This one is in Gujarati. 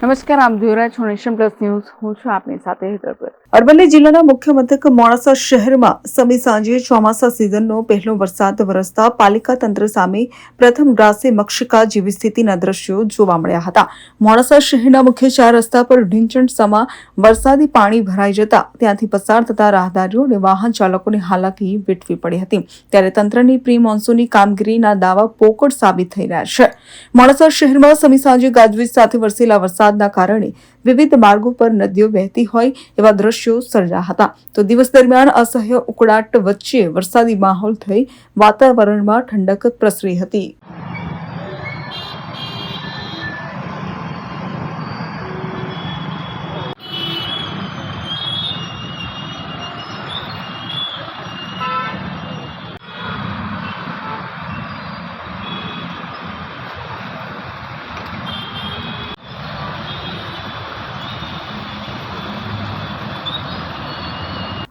નમસ્કાર આપ જોઈ રહ્યા છો નેશન પ્લસ ન્યૂઝ. હું છું આપની સાથે હેતર અરવલ્લી જિલ્લાના મુખ્ય મથક મોડાસા શહેરમાં સમી સાંજે ચોમાસા સિઝનનો પહેલો વરસાદ વરસતા પાલિકા તંત્ર સામે પ્રથમ ગ્રાસે મક્ષિકા જેવી સ્થિતિના દ્રશ્યો જોવા મળ્યા હતા. મોડાસા શહેરના મુખ્ય ચાર રસ્તા પર ઢીંચણ વરસાદી પાણી ભરાઈ જતા ત્યાંથી પસાર થતા રાહદારીઓ અને વાહન ચાલકોને હાલાકી વેઠવી પડી હતી. ત્યારે તંત્રની પ્રી મોન્સૂનની કામગીરીના દાવા પોકળ સાબિત થઈ રહ્યા છે. મોડાસા શહેરમાં સમી સાંજે ગાજવીજ સાથે વરસેલા વરસાદના કારણે વિવિધ માર્ગો પર નદીઓ વહેતી હોય એવા દ્રશ્યો સર્જા હતા. તો દિવસ દરમિયાન અસહ્ય ઉકળાટ વચ્ચે વરસાદી માહોલ થઈ વાતાવરણમાં ઠંડક પ્રસરી હતી.